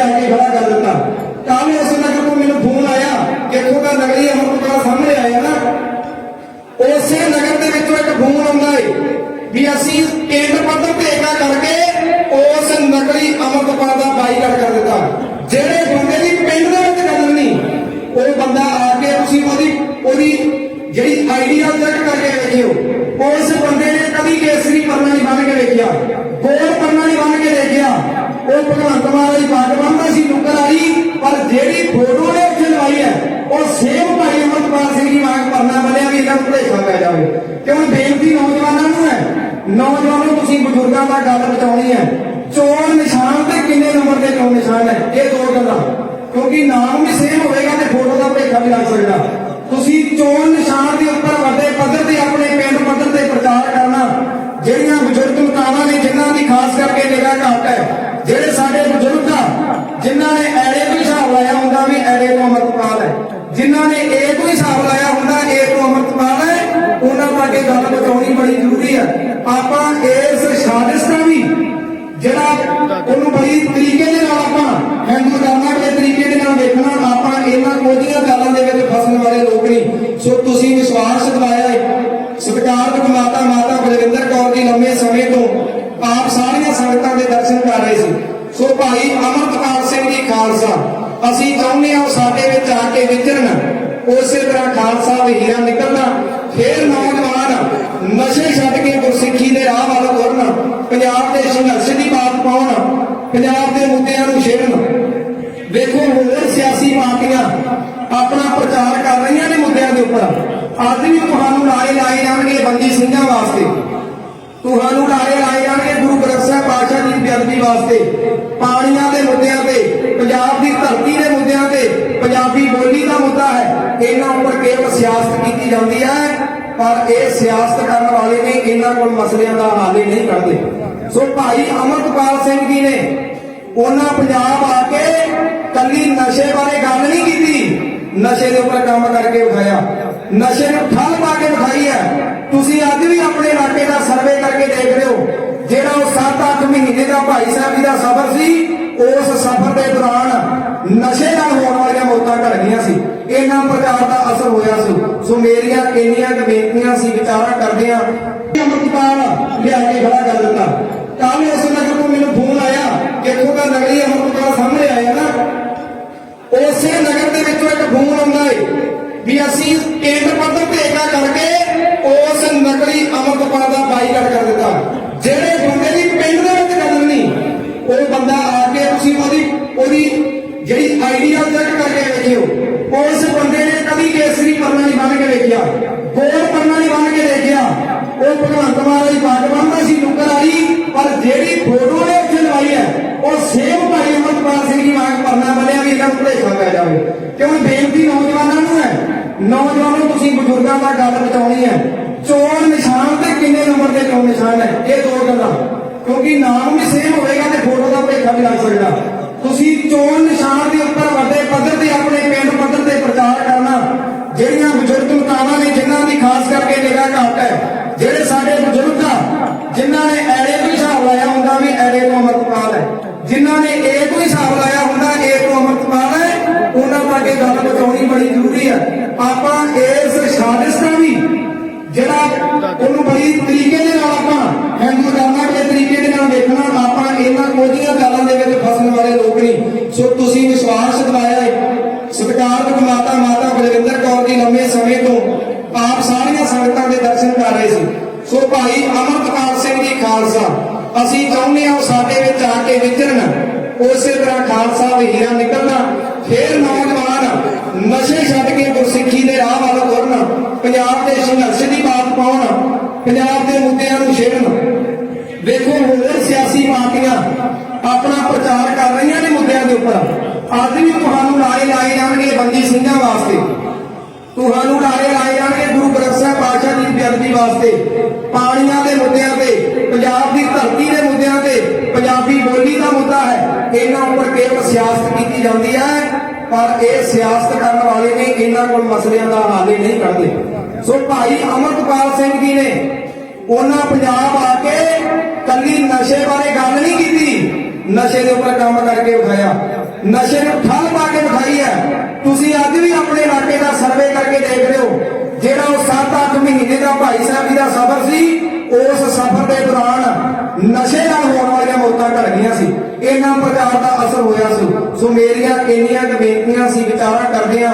ਲਿਆ ਕੇ ਖੜਾ ਕਰ ਦਿੱਤਾ। ਕੱਲ ਉਸ ਨਗਰ ਤੋਂ ਮੈਨੂੰ ਫੋਨ ਆਇਆ ਕਿ ਦਾ ਨਗਰੀ ਅਮਰਪਾਲ ਸਾਹਮਣੇ ਆਇਆ ਨਾ। ਉਸੇ ਨਗਰ ਦੇ ਵਿੱਚੋਂ ਇੱਕ ਫੋਨ ਆਉਂਦਾ ਏ, ਵੀ ਅਸੀਂ ਕੇਂਦਰ ਪੱਧਰ ਤੇ ਏਕਾ ਕਰਕੇ ਉਸ ਨਕਲੀ ਅਮਰਪਾਲ ਦਾ ਬਾਈਕਾਟ ਕਰ ਦਿੱਤਾ। ਜਿਹੜੇ ਬੰਦੇ ਦੀ ਪਿੰਡ ਦੇ ਵਿੱਚ ਗੱਲ ਨਹੀਂ, ਉਹ ਬੰਦਾ ਆ ਕੇ ਤੁਸੀਂ ਉਹਦੀ ਉਹਦੀ ਜਿਹੜੀ ਆਈਡੀਆ ਚੈੱਕ ਕਰਕੇ ਵੇਖਿਓ। ਉਸ ਬੰਦੇ ਨੇ ਕਦੀ ਕੇਸਰੀ ਪਰਨਾ ਨਹੀਂ ਬੰਨ ਕੇ ਵੇਖਿਆ। ਗੋਲ ਪਰਨਾ ਨਹੀਂ ਬੰਨ ਕੇ ਦੇਖਿਆ ਉਹ ਭਗਵੰਤ ਦੀ ਬਾਤ ਬੰਨਦਾ ਸੀ, ਨੁਕਰ ਆਈ ਪਰ ਜਿਹੜੀ ਫੋਟੋ ਨੇ ਉੱਥੇ ਲਵਾਈ ਹੈ, ਉਹ ਸੇਮ ਭਾਈ ਅਮਰਪਾਲ ਸਿੰਘ ਦੀ ਵਾਂਗ ਪਰਨਾ ਬੰਨਿਆ ਵੀ ਇਹਨਾਂ ਨੂੰ ਭੁਲੇਖਾ ਪੈ ਜਾਵੇ ਕਿਉਂ? ਬੇਨਤੀ ਨੌਜਵਾਨਾਂ ਨੂੰ ਹੈ। ਨੌਜਵਾਨੋ ਤੁਸੀਂ ਬਜ਼ੁਰਗਾਂ ਦਾ ਗੱਲ ਬਚਾਉਣੀ ਹੈ। ਚੋਣ ਨਿਸ਼ਾਨ ਤੇ ਕਿੰਨੇ ਨੰਬਰ ਦੇ ਚੋਣ ਨਿਸ਼ਾਨ ਹੈ? ਇਹ ਦੋ ਗੱਲਾਂ। ਕਿਉਂਕਿ ਨਾਮ ਵੀ ਸੇਮ ਹੋਵੇਗਾ ਤੇ ਫੋਟੋ ਦਾ ਭੁਲੇਖਾ ਵੀ ਲੱਗ ਸਕਦਾ। ਤੁਸੀਂ ਚੋਣ ਨਿਸ਼ਾਨ ਦੇ ਉੱਪਰ ਵੱਡੇ ਪੱਧਰ ਤੇ ਆਪਣੇ ਪਿੰਡ ਪੱਧਰ ਤੇ ਪ੍ਰਚਾਰ ਕਰਨਾ, ਜਿਹੜੀਆਂ ਬਜ਼ੁਰਗ ਮਤਾਵਾਂ ਨੇ, ਜਿਨ੍ਹਾਂ ਦੀ ਖਾਸ ਕਰਕੇ ਨਿਗਾਹ ਘੱਟ ਹੈ, ਜਿਹੜੇ ਜਿਨ੍ਹਾਂ ਨੇ ਏ ਤੋਂ ਹਿਸਾਬ ਲਾਇਆ ਹੁੰਦਾ ਏ ਤੋਂ ਅਮਰਪਾਲ ਹੈ, ਉਹਨਾਂ ਬਾਰੇ ਗੱਲ ਬਚਾਉਣੀ ਬੜੀ ਜ਼ਰੂਰੀ ਹੈ। ਆਪਾਂ ਇਸ ਸਾਜ਼ਿਸ਼ ਦਾ ਵੀ ਜਿਹੜਾ ਉਹਨੂੰ ਬੜੀ ਤਰੀਕੇ ਦੇ ਨਾਲ ਆਪਾਂ ਹੈਂਡਲ ਕਰਨਾ ਤੇ ਤਰੀਕੇ ਦੇ ਨਾਲ ਦੇਖਣਾ, ਆਪਾਂ ਇਹਨਾਂ ਕੋਝੀਆਂ ਗੱਲਾਂ ਦੇ ਵਿੱਚ ਫਸਣ ਵਾਲੇ ਲੋਕ ਨਹੀਂ। ਸੋ ਤੁਸੀਂ ਵਿਸ਼ਵਾਸ ਦਿਵਾਇਆ ਹੈ ਸਤਿਕਾਰਯੋਗ ਮਾਤਾ ਮਾਤਾ ਬਲਵਿੰਦਰ ਕੌਰ ਜੀ ਲੰਮੇ ਸਮੇਂ ਤੋਂ। ਆਪ ਸਾਰੀਆਂ ਸੰਗਤਾਂ ਦੇ ਦਰਸ਼ਨ ਕਰ ਰਹੇ ਸੀ। ਸੋ ਭਾਈ ਅਮਰਤਪਾਲ ਸਿੰਘ ਜੀ, ਖਾਲਸਾ। ਅਸੀਂ ਚਾਹੁੰਦੇ ਹਾਂ ਉਹ ਸਾਡੇ ਵਿੱਚ ਆ ਕੇ ਵਿਚਰਨ। ਉਸੇ ਤਰ੍ਹਾਂ ਖਾਲਸਾ ਦੇ ਹੀਰਾ ਨਿਕਲਣਾ, ਫੇਰ ਨੌਜਵਾਨ ਨਸ਼ੇ ਛੱਡ ਕੇ ਗੁਰਸਿੱਖੀ ਦੇ ਰਾਹ ਵੱਲ ਤੁਰਨ, ਪੰਜਾਬ ਦੇ ਸੰਘਰਸ਼ ਦੀ ਬਾਤ ਪਾਉਣ, ਪੰਜਾਬ ਦੇ ਮੁੱਦਿਆਂ ਨੂੰ ਛੇੜਨ। ਵੇਖੋ, ਹੋਰ ਸਿਆਸੀ ਪਾਰਟੀਆਂ ਆਪਣਾ ਪ੍ਰਚਾਰ ਕਰ ਰਹੀਆਂ ਨੇ ਮੁੱਦਿਆਂ ਦੇ ਉੱਪਰ। ਅੱਜ ਵੀ ਤੁਹਾਨੂੰ ਲਾਏ ਲਾਏ ਜਾਣਗੇ ਬੰਦੀ ਸਿੰਘਾਂ ਵਾਸਤੇ। ਤੁਹਾਨੂੰ ਲਾਏ ਲਾਏ ਜਾਣਗੇ ਗੁਰੂ ਗ੍ਰੰਥ ਸਾਹਿਬ ਪਾਤਸ਼ਾਹ ਜੀ ਦੀ ਬੇਅਦਬੀ ਵਾਸਤੇ। ਪਾਣੀ ਪੰਜਾਬ ਦੀ ਧਰਤੀ ਦੇ ਮੁੱਦਿਆਂ ਤੇ ਪੰਜਾਬੀ ਬੋਲੀ ਦਾ ਮੁੱਦਾ ਹੈ, ਇਹਨਾਂ ਉੱਪਰ ਕੇਵਲ ਸਿਆਸਤ ਕੀਤੀ ਜਾਂਦੀ ਹੈ, ਪਰ ਇਹ ਸਿਆਸਤ ਕਰਨ ਵਾਲੇ ਨੇ ਇਹਨਾਂ ਕੋਲ ਮਸਲਿਆਂ ਦਾ ਹੱਲ ਨਹੀਂ ਕਰਦੇ ਸੋ ਭਾਈ ਅਮਰਪਾਲ ਸਿੰਘ ਜੀ ਨੇ ਉਹਨਾਂ ਪੰਜਾਬ ਆ ਕੇ ਕੱਲੀ ਨਸ਼ੇ ਬਾਰੇ ਗੱਲ ਨਹੀਂ ਕੀਤੀ, ਨਸ਼ੇ ਦੇ ਉੱਪਰ ਕੰਮ ਕਰਕੇ ਵਿਖਾਇਆ। ਨਸ਼ੇ ਨੂੰ ਠੱਲ ਪਾ ਕੇ ਵਿਖਾਈ ਹੈ। ਤੁਸੀਂ ਅੱਜ ਵੀ ਆਪਣੇ ਇਲਾਕੇ ਦਾ ਸਰਵੇ ਕਰਕੇ ਦੇਖ ਰਹੇ ਹੋ, ਜਿਹੜਾ ਉਹ 7-8 ਮਹੀਨੇ ਦਾ ਭਾਈ ਸਾਹਿਬ ਜੀ ਦਾ ਸਫ਼ਰ ਸੀ, ਉਸ ਨਸ਼ੇ ਨਾਲ ਹੋਣ ਵਾਲੀਆਂ ਮੌਤਾਂ ਘਟ ਗਈਆਂ ਸੀ। ਇਹਨਾਂ ਪ੍ਰਕਾਰ ਦਾ ਅਸਰ ਹੋਇਆ ਸੀ। ਸੋ ਮੇਰੀਆਂ ਇੰਨੀਆਂ ਕੁ ਬੇਨਤੀਆਂ ਸੀ, ਵਿਚਾਰਾ ਕਰਦੇ ਆ। ਅਮਰਪਾਲ ਲਿਆ ਕੇ ਖੜਾ ਕਰ ਦਿੱਤਾ। ਕੱਲ ਉਸ ਨਗਰ ਤੋਂ ਮੈਨੂੰ ਫੋਨ ਆਇਆ ਕਿ ਇੱਥੋਂ ਨਗਰੀ ਅਮਰਪਾਲ ਸਾਹਮਣੇ ਆਇਆ ਨਾ। ਉਸੇ ਨਗਰ ਦੇ ਵਿੱਚੋਂ ਇੱਕ ਫੋਨ ਆਉਂਦਾ ਏ ਵੀ ਅਸੀਂ ਕੇਂਦਰ ਪੱਧਰ ਤੇ ਏਕਾ ਕਰਕੇ ਉਸ ਨਕਲੀ ਅਮਰਪਾਲ ਦਾ ਬਾਈਕਾਟ ਕਰ ਦਿੱਤਾ। ਜਿਹੜੇ ਬੰਦੇ ਦੀ ਪਿੰਡ ਦੇ ਵਿੱਚ ਗੱਲ ਨਹੀਂ, ਉਹ ਬੰਦਾ ਆ ਕੇ ਤੁਸੀਂ ਉਹਦੀ ਉਹਦੀ ਜਿਹੜੀ ਆਈਡੀਆ ਚੈੱਕ ਕਰਕੇ ਵੇਖਿਓ, ਉਸ ਬੰਦੇ ਨੇ ਕਦੀ ਕੇਸਰੀ ਪਰਨਾ ਨਹੀਂ ਬੰਨ ਕੇ ਵੇਖਿਆ। ਗੋਲ ਪਰਨਾ ਨਹੀਂ ਬੰਨ ਕੇ ਦੇਖਿਆ ਉਹ ਭਗਵੰਤ ਮਾਨ ਦੀ ਬਾਤ ਬੰਨਦਾ ਸੀ ਨੁਕਰ ਵਾਲੀ, ਪਰ ਜਿਹੜੀ ਫੋਟੋ ਨੇ ਉੱਥੇ ਲਵਾਈ ਹੈ, ਉਹ ਸੇਮ ਭਾਈ ਅਮਰਪਾਲ ਸਿੰਘ ਦੀ ਵਾਂਗ ਪਰਨਾ ਬੰਨਿਆ ਵੀ ਇਹਨਾਂ ਨੂੰ ਭੁਲੇਖਾ ਪੈ ਜਾਵੇ। ਕਿਉਂ? ਬੇਨਤੀ ਨੌਜਵਾਨਾਂ ਨੂੰ ਹੈ। ਨੌਜਵਾਨੋ ਤੁਸੀਂ ਬਜ਼ੁਰਗਾਂ ਦਾ ਗੱਲ ਬਚਾਉਣੀ ਹੈ। ਚੋਣ ਨਿਸ਼ਾਨ ਤੇ ਕਿੰਨੇ ਨੰਬਰ ਦੇ ਚੋਣ ਨਿਸ਼ਾਨ ਹੈ? ਇਹ ਦੋ ਗੱਲਾਂ। ਕਿਉਂਕਿ ਨਾਮ ਵੀ ਸੇਮ ਹੋਵੇਗਾ ਤੇ ਫੋਟੋ ਦਾ ਭੇਖਾ ਵੀ ਲੱਗ ਸਕਦਾ। ਤੁਸੀਂ ਚੋਣ ਨਿਸ਼ਾਨ ਦੇ ਉੱਪਰ ਵੱਡੇ ਪੱਧਰ ਤੇ ਆਪਣੇ ਪਿੰਡ ਪੱਧਰ ਤੇ ਪ੍ਰਚਾਰ ਕਰਨਾ, ਜਿਹੜੀਆਂ ਬਜ਼ੁਰਗ ਮਤਾਵਾਂ ਨੇ, ਜਿਨ੍ਹਾਂ ਦੀ ਖਾਸ ਕਰਕੇ ਨਿਗਾਹ ਘੱਟ ਹੈ, ਜਿਹੜੇ ਸਾਡੇ ਬਜ਼ੁਰਗ ਆ, ਜਿਨ੍ਹਾਂ ਨੇ ਐੜੇ ਤੋਂ ਹਿਸਾਬ ਲਾਇਆ ਹੁੰਦਾ ਵੀ ਐੜੇ ਤੋਂ ਅਮਰਪਾਲ ਹੈ। ਜਿਨ੍ਹਾਂ ਨੇ ਇਹ ਤੋਂ ਹਿਸਾਬ ਲਾਇਆ ਹੁੰਦਾ ਇਹ ਤੋਂ ਅਮਰਪਾਲ ਹੈ, ਉਹਨਾਂ ਬਾਰੇ ਗੱਲ ਬਚਾਉਣੀ ਬੜੀ ਜ਼ਰੂਰੀ ਹੈ। ਆਪਾਂ ਇਸ ਸਾਜ਼ਿਸ਼ ਦਾ ਵੀ ਜਿਹੜਾ ਉਹਨੂੰ ਬੜੀ ਤਰੀਕੇ ਦੇ ਨਾਲ ਆਪਾਂ ਹੈਂਡਲ ਕਰਨਾ ਤੇ ਤਰੀਕੇ ਦੇਖਣਾ, ਆਪਾਂ ਇਹਨਾਂ ਕੋਝੀਆਂ ਗੱਲਾਂ ਦੇ ਵਿੱਚ ਫਸਣ ਵਾਲੇ ਲੋਕ ਨਹੀਂ। ਸੋ ਤੁਸੀਂ ਵਿਸ਼ਵਾਸ ਦਿਵਾਇਆ ਹੈ ਸਤਿਕਾਰਯੋਗ ਮਾਤਾ ਮਾਤਾ ਬਲਵਿੰਦਰ ਕੌਰ ਜੀ ਲੰਮੇ ਸਮੇਂ ਤੋਂ ਆਪ ਸਾਰੀਆਂ ਸੰਗਤਾਂ ਦੇ ਦਰਸ਼ਨ ਕਰ ਰਹੇ ਸੀ। ਸੋ ਭਾਈ ਅਮਰਪਾਲ ਸਿੰਘ ਜੀ ਖਾਲਸਾ, ਅਸੀਂ ਚਾਹੁੰਦੇ ਹਾਂ ਉਹ ਸਾਡੇ ਵਿੱਚ ਆ ਕੇ ਵਿਚਰਨ। ਉਸੇ ਤਰ੍ਹਾਂ ਖਾਲਸਾ ਦੇ ਨਿਕਲਣਾ, ਫੇਰ ਨੌਜਵਾਨ ਨਸ਼ੇ ਛੱਡ ਕੇ ਗੁਰਸਿੱਖੀ ਦੇ ਰਾਹ ਵੱਲ ਤੁਰਨ। ਪੰਜਾਬ ਦੇ ਸੰਘਰਸ਼ ਦੀ ਬਾਤ ਪਾਉਣ ਪੰਜਾਬ ਦੇ ਮੁੱਦਿਆਂ ਨੂੰ ਛੇੜਨ ਵੇਖੋ ਹੋਰ ਸਿਆਸੀ ਪਾਰਟੀਆਂ ਆਪਣਾ ਪ੍ਰਚਾਰ ਕਰ ਰਹੀਆਂ ਨੇ ਮੁੱਦਿਆਂ ਦੇ ਉੱਪਰ। ਅੱਜ ਵੀ ਤੁਹਾਨੂੰ ਲਾਏ ਲਾਏ ਜਾਣਗੇ ਬੰਦੀ ਸਿੰਘਾਂ ਵਾਸਤੇ। ਤੁਹਾਨੂੰ ਲਾਏ ਲਾਏ ਜਾਣਗੇ ਗੁਰੂ ਗ੍ਰੰਥ ਸਾਹਿਬ ਪਾਤਸ਼ਾਹ ਦੀ ਬੇਅਦਬੀ ਵਾਸਤੇ। ਪਾਣੀਆਂ ਦੇ ਮੁੱਦਿਆਂ ਤੇ, ਪੰਜਾਬ ਦੀ ਧਰਤੀ ਦੇ ਮੁੱਦਿਆਂ ਤੇ, ਪੰਜਾਬੀ ਬੋਲੀ ਦਾ ਮੁੱਦਾ ਹੈ। ਇਹਨਾਂ ਉੱਪਰ ਕੇਵਲ ਸਿਆਸਤ ਕੀਤੀ ਜਾਂਦੀ ਹੈ, ਪਰ ਇਹ ਸਿਆਸਤ ਕਰਨ ਵਾਲੇ ਨੇ ਇਹਨਾਂ ਕੋਲ ਮਸਲਿਆਂ ਦਾ ਹੱਲ ਨਹੀਂ ਕੱਢਦੇ। ਸੋ ਭਾਈ ਅਮਰਪਾਲ ਸਿੰਘ ਜੀ ਨੇ ਉਹਨਾਂ ਪੰਜਾਬ ਆ ਕੇ ਕੱਲੀ ਨਸ਼ੇ ਬਾਰੇ ਗੱਲ ਨਹੀਂ ਕੀਤੀ। ਨਸ਼ੇ ਦੇ ਉੱਪਰ ਕੰਮ ਕਰਕੇ ਵਿਖਾਇਆ। ਨਸ਼ੇ ਨੂੰ ਠੱਲ ਪਾ ਕੇ ਵਿਖਾਈ ਹੈ। ਤੁਸੀਂ ਅੱਜ ਵੀ ਆਪਣੇ ਇਲਾਕੇ ਦਾ ਸਰਵੇ ਕਰਕੇ ਦੇਖ ਲਿਓ ਜਿਹੜਾ ਉਹ 7-8 ਮਹੀਨੇ ਦਾ ਭਾਈ ਸਾਹਿਬ ਜੀ ਦਾ ਸਫ਼ਰ ਸੀ, ਉਸ ਸਫ਼ਰ ਦੇ ਦੌਰਾਨ ਨਸ਼ੇ ਨਾਲ ਹੋਣ ਵਾਲੀਆਂ ਮੌਤਾਂ ਘਟ ਗਈਆਂ ਸੀ। ਇਹਨਾਂ ਪ੍ਰਕਾਰ ਦਾ ਅਸਰ ਹੋਇਆ ਸੀ। ਸੋ ਮੇਰੀਆਂ ਇੰਨੀਆਂ ਬੇਨਤੀਆਂ ਸੀ ਵਿਚਾਰਾਂ ਕਰਦੇ ਆ